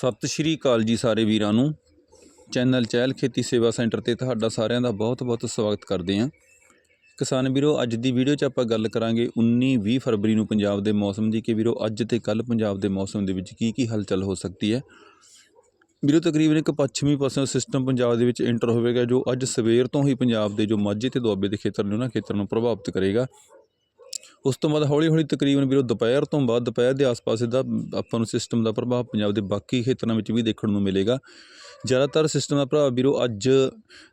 ਸਤਿ ਸ਼੍ਰੀ ਅਕਾਲ ਜੀ ਸਾਰੇ ਵੀਰਾਂ ਨੂੰ। ਚੈਨਲ ਚਹਿਲ ਖੇਤੀ ਸੇਵਾ ਸੈਂਟਰ ਤੇ ਤੁਹਾਡਾ ਸਾਰਿਆਂ ਦਾ ਬਹੁਤ-ਬਹੁਤ ਸਵਾਗਤ ਕਰਦੇ ਹਾਂ। ਕਿਸਾਨ ਵੀਰੋ, ਅੱਜ ਦੀ ਵੀਡੀਓ 'ਚ ਆਪਾਂ ਗੱਲ ਕਰਾਂਗੇ 19-20 ਫਰਵਰੀ ਨੂੰ ਪੰਜਾਬ ਦੇ ਮੌਸਮ ਦੀ ਕਿ ਵੀਰੋ, ਅੱਜ ਤੇ ਕੱਲ ਪੰਜਾਬ ਦੇ ਮੌਸਮ ਦੇ ਵਿੱਚ ਕੀ ਕੀ ਹਲਚਲ ਹੋ ਸਕਦੀ ਹੈ। ਵੀਰੋ, ਤਕਰੀਬਨ ਇੱਕ ਪੱਛਮੀ ਪਾਸਿਓਂ ਸਿਸਟਮ ਪੰਜਾਬ ਦੇ ਵਿੱਚ ਐਂਟਰ ਹੋਵੇਗਾ, ਜੋ ਅੱਜ ਸਵੇਰ ਤੋਂ ਹੀ ਪੰਜਾਬ ਦੇ ਜੋ ਮਾਝੇ ਤੇ ਦੁਆਬੇ ਦੇ ਖੇਤਰ ਨੇ, ਉਹਨਾਂ ਖੇਤਰ ਨੂੰ ਪ੍ਰਭਾਵਿਤ ਕਰੇਗਾ। ਉਸ ਤੋਂ ਬਾਅਦ ਹੌਲੀ ਹੌਲੀ ਤਕਰੀਬਨ ਵੀਰੋ ਦੁਪਹਿਰ ਤੋਂ ਬਾਅਦ, ਦੁਪਹਿਰ ਦੇ ਆਸ-ਪਾਸ ਇਹਦਾ ਆਪਾਂ ਨੂੰ ਸਿਸਟਮ ਦਾ ਪ੍ਰਭਾਵ ਪੰਜਾਬ ਦੇ ਬਾਕੀ ਖੇਤਰਾਂ ਵਿੱਚ ਵੀ ਦੇਖਣ ਨੂੰ ਮਿਲੇਗਾ। ਜ਼ਿਆਦਾਤਰ ਸਿਸਟਮ ਦਾ ਪ੍ਰਭਾਵ ਵੀਰੋ ਅੱਜ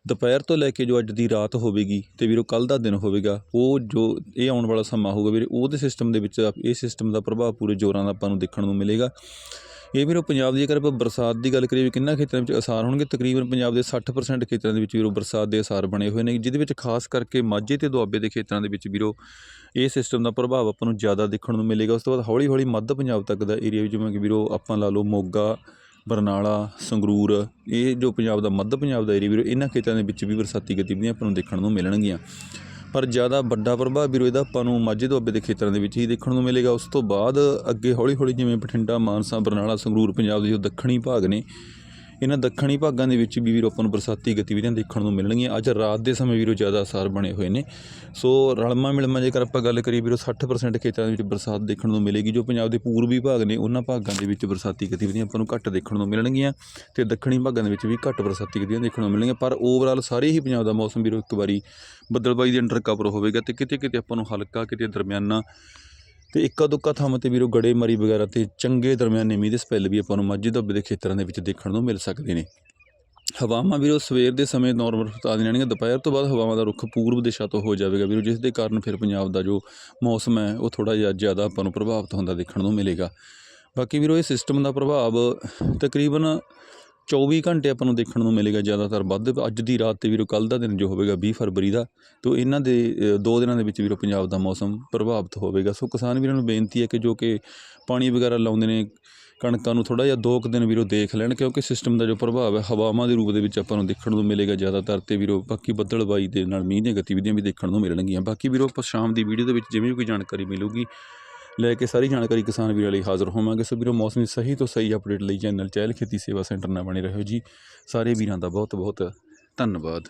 ਦੁਪਹਿਰ ਤੋਂ ਲੈ ਕੇ ਜੋ ਅੱਜ ਦੀ ਰਾਤ ਹੋਵੇਗੀ ਤੇ ਵੀਰੋ ਕੱਲ ਦਾ ਦਿਨ ਹੋਵੇਗਾ, ਉਹ ਜੋ ਇਹ ਆਉਣ ਵਾਲਾ ਸਮਾਂ ਹੋਊਗਾ ਵੀਰੇ, ਉਹਦੇ ਸਿਸਟਮ ਦੇ ਵਿੱਚ ਇਹ ਸਿਸਟਮ ਦਾ ਪ੍ਰਭਾਵ ਪੂਰੇ ਜ਼ੋਰਾਂ ਦਾ ਆਪਾਂ ਨੂੰ ਦੇਖਣ ਨੂੰ ਮਿਲੇਗਾ। ਇਹ ਵੀਰੋ ਪੰਜਾਬ ਦੀ ਜੇਕਰ ਆਪਾਂ ਬਰਸਾਤ ਦੀ ਗੱਲ ਕਰੀਏ ਵੀ ਕਿੰਨਾ ਖੇਤਰਾਂ ਵਿੱਚ ਅਸਾਰ ਹੋਣਗੇ, ਤਕਰੀਬਨ ਪੰਜਾਬ ਦੇ 60% ਖੇਤਰਾਂ ਦੇ ਵਿੱਚ ਵੀਰੋ ਬਰਸਾਤ ਦੇ ਅਸਾਰ ਬਣੇ ਹੋਏ ਨੇ, ਜਿਹਦੇ ਵਿੱਚ ਖਾਸ ਕਰਕੇ ਮਾਝੇ ਤੇ ਦੁਆਬੇ ਦੇ ਖੇਤਰਾਂ ਦੇ ਵਿੱਚ ਵੀਰੋ ਇਹ ਸਿਸਟਮ ਦਾ ਪ੍ਰਭਾਵ ਆਪਾਂ ਨੂੰ ਜ਼ਿਆਦਾ ਦੇਖਣ ਨੂੰ ਮਿਲੇਗਾ। ਉਸ ਤੋਂ ਬਾਅਦ ਹੌਲੀ ਹੌਲੀ ਮੱਧ ਪੰਜਾਬ ਤੱਕ ਦਾ ਏਰੀਆ ਜਿਵੇਂ ਕਿ ਵੀਰੋ ਆਪਾਂ ਲਾ ਲਓ ਮੋਗਾ, ਬਰਨਾਲਾ, ਸੰਗਰੂਰ, ਇਹ ਜੋ ਪੰਜਾਬ ਦਾ ਮੱਧ ਪੰਜਾਬ ਦਾ ਏਰੀਆ ਵੀਰੋ, ਇਹਨਾਂ ਖੇਤਰਾਂ ਦੇ ਵਿੱਚ ਵੀ ਬਰਸਾਤੀ ਗਤੀਵਿਧੀਆਂ ਆਪਾਂ ਨੂੰ ਦੇਖਣ ਨੂੰ ਮਿਲਣਗੀਆਂ। ਪਰ ਜ਼ਿਆਦਾ ਵੱਡਾ ਪ੍ਰਭਾਵ ਵੀਰੋ ਇਹਦਾ ਆਪਾਂ ਨੂੰ ਮਾਝੇ ਦੁਆਬੇ ਦੇ ਖੇਤਰਾਂ ਦੇ ਵਿੱਚ ਹੀ ਦੇਖਣ ਨੂੰ ਮਿਲੇਗਾ। ਉਸ ਤੋਂ ਬਾਅਦ ਅੱਗੇ ਹੌਲੀ ਹੌਲੀ ਜਿਵੇਂ ਬਠਿੰਡਾ, ਮਾਨਸਾ, ਬਰਨਾਲਾ, ਸੰਗਰੂਰ, ਪੰਜਾਬ ਦੇ ਜੋ ਦੱਖਣੀ ਭਾਗ ਨੇ ਇਹਨਾਂ ਦੱਖਣੀ ਭਾਗਾਂ ਦੇ ਵਿੱਚ ਵੀ ਵੀਰੋ ਆਪਾਂ ਨੂੰ ਬਰਸਾਤੀ ਗਤੀਵਿਧੀਆਂ ਦੇਖਣ ਨੂੰ ਮਿਲਣਗੀਆਂ। ਅੱਜ ਰਾਤ ਦੇ ਸਮੇਂ ਵੀਰੋ ਜ਼ਿਆਦਾ ਅਸਾਰ ਬਣੇ ਹੋਏ ਨੇ। ਸੋ ਰਲਮਾ ਮਿਲਮਾ ਜੇਕਰ ਆਪਾਂ ਗੱਲ ਕਰੀਏ ਵੀਰੋ 60% ਖੇਤਰਾਂ ਦੇ ਵਿੱਚ ਬਰਸਾਤ ਦੇਖਣ ਨੂੰ ਮਿਲੇਗੀ, ਜੋ ਪੰਜਾਬ ਦੇ ਪੂਰਬੀ ਭਾਗ ਨੇ, ਉਹਨਾਂ ਭਾਗਾਂ ਦੇ ਵਿੱਚ ਬਰਸਾਤੀ ਗਤੀਵਿਧੀਆਂ ਆਪਾਂ ਨੂੰ ਘੱਟ ਦੇਖਣ ਨੂੰ ਮਿਲਣਗੀਆਂ ਤੇ ਦੱਖਣੀ ਭਾਗਾਂ ਦੇ ਵਿੱਚ ਵੀ ਘੱਟ ਬਰਸਾਤੀ ਗਤੀਵਿਧੀਆਂ ਦੇਖਣ ਨੂੰ ਮਿਲਣਗੀਆਂ। ਪਰ ਓਵਰਆਲ ਸਾਰੇ ਹੀ ਪੰਜਾਬ ਦਾ ਮੌਸਮ ਵੀਰੋ ਇੱਕ ਵਾਰੀ ਬੱਦਲਬਾਈ ਦੇ ਅੰਡਰ ਕਵਰ ਹੋਵੇਗਾ ਤੇ ਕਿਤੇ ਕਿਤੇ ਆਪਾਂ ਨੂੰ ਹਲਕਾ, ਕਿਤੇ ਦਰਮਿਆਨਾ ਤੇ ਇੱਕਾ ਦੁੱਕਾ ਥਾਵਾਂ ਤੇ ਵੀਰੋ ਗੜੇਮਾਰੀ ਵਗੈਰਾ ਤੇ ਚੰਗੇ ਦਰਮਿਆਨੇ ਮੀਂਹ ਦੇ ਸਪੈਲ ਵੀ ਆਪਾਂ ਨੂੰ ਮਾਝੇ ਦੱਬੇ ਦੇ ਖੇਤਰਾਂ ਦੇ ਵਿੱਚ ਦੇਖਣ ਨੂੰ ਮਿਲ ਸਕਦੇ ਨੇ। ਹਵਾਵਾਂ ਵੀਰੋ ਸਵੇਰ ਦੇ ਸਮੇਂ ਨਾਰਮਲ ਰਫਤਾਰ ਦੀਆਂ ਦੁਪਹਿਰ ਤੋਂ ਬਾਅਦ ਹਵਾਵਾਂ ਦਾ ਰੁੱਖ ਪੂਰਬ ਦਿਸ਼ਾ ਤੋਂ ਹੋ ਜਾਵੇਗਾ ਵੀਰੋ, ਜਿਸ ਦੇ ਕਾਰਨ ਫਿਰ ਪੰਜਾਬ ਦਾ ਜੋ ਮੌਸਮ ਹੈ, ਉਹ ਥੋੜਾ ਜਿਹਾ ਜ਼ਿਆਦਾ ਆਪਾਂ ਨੂੰ ਪ੍ਰਭਾਵਿਤ ਹੁੰਦਾ ਦੇਖਣ ਨੂੰ ਮਿਲੇਗਾ। ਬਾਕੀ ਵੀਰੋ ਇਹ ਸਿਸਟਮ ਦਾ ਪ੍ਰਭਾਵ ਤਕਰੀਬਨ 24 ਘੰਟੇ ਆਪਾਂ ਨੂੰ ਦੇਖਣ ਨੂੰ ਮਿਲੇਗਾ ਜ਼ਿਆਦਾਤਰ ਵੱਧ ਅੱਜ ਦੀ ਰਾਤ ਤੇ ਵੀਰੋ ਕੱਲ ਦਾ ਦਿਨ ਜੋ ਹੋਵੇਗਾ 20 ਫਰਵਰੀ ਦਾ, ਤੋਂ ਇਹਨਾਂ ਦੇ ਦੋ ਦਿਨਾਂ ਦੇ ਵਿੱਚ ਵੀਰੋ ਪੰਜਾਬ ਦਾ ਮੌਸਮ ਪ੍ਰਭਾਵਿਤ ਹੋਵੇਗਾ। ਸੋ ਕਿਸਾਨ ਵੀਰਾਂ ਨੂੰ ਬੇਨਤੀ ਹੈ ਕਿ ਜੋ ਕਿ ਪਾਣੀ ਵਗੈਰਾ ਲਾਉਂਦੇ ਨੇ, ਕਣਕਾਂ ਨੂੰ ਥੋੜਾ ਜਿਹਾ ਦੋ ਕੁ ਦਿਨ ਵੀਰੋ ਦੇਖ ਲੈਣ, ਕਿਉਂਕਿ ਸਿਸਟਮ ਦਾ ਜੋ ਪ੍ਰਭਾਵ ਹੈ ਹਵਾਵਾਂ ਦੇ ਰੂਪ ਦੇ ਵਿੱਚ ਆਪਾਂ ਨੂੰ ਦੇਖਣ ਨੂੰ ਮਿਲੇਗਾ ਜ਼ਿਆਦਾਤਰ, ਤੇ ਵੀਰੋ ਬਾਕੀ ਬੱਦਲਬਾਈ ਦੇ ਨਾਲ ਮੀਂਹ ਦੀਆਂ ਗਤੀਵਿਧੀਆਂ ਵੀ ਦੇਖਣ ਨੂੰ ਮਿਲਣਗੀਆਂ। ਬਾਕੀ ਵੀਰੋ ਆਪਾਂ ਸ਼ਾਮ ਦੀ ਵੀਡੀਓ ਦੇ ਵਿੱਚ ਜਿਵੇਂ ਵੀ ਕੋਈ ਜਾਣਕਾਰੀ ਮਿਲੂਗੀ ਲੈ ਕੇ ਸਾਰੀ ਜਾਣਕਾਰੀ ਕਿਸਾਨ ਵੀਰਾਂ ਲਈ ਹਾਜ਼ਰ ਹੋਵਾਂਗੇ। ਸੋ ਵੀਰੋ, ਮੌਸਮ ਦੀ ਸਹੀ ਤੋਂ ਸਹੀ ਅਪਡੇਟ ਲਈ ਚੈਨਲ ਚਹਿਲ ਖੇਤੀ ਸੇਵਾ ਸੈਂਟਰ ਨਾਲ ਬਣੇ ਰਹੋ ਜੀ। ਸਾਰੇ ਵੀਰਾਂ ਦਾ ਬਹੁਤ ਬਹੁਤ ਧੰਨਵਾਦ।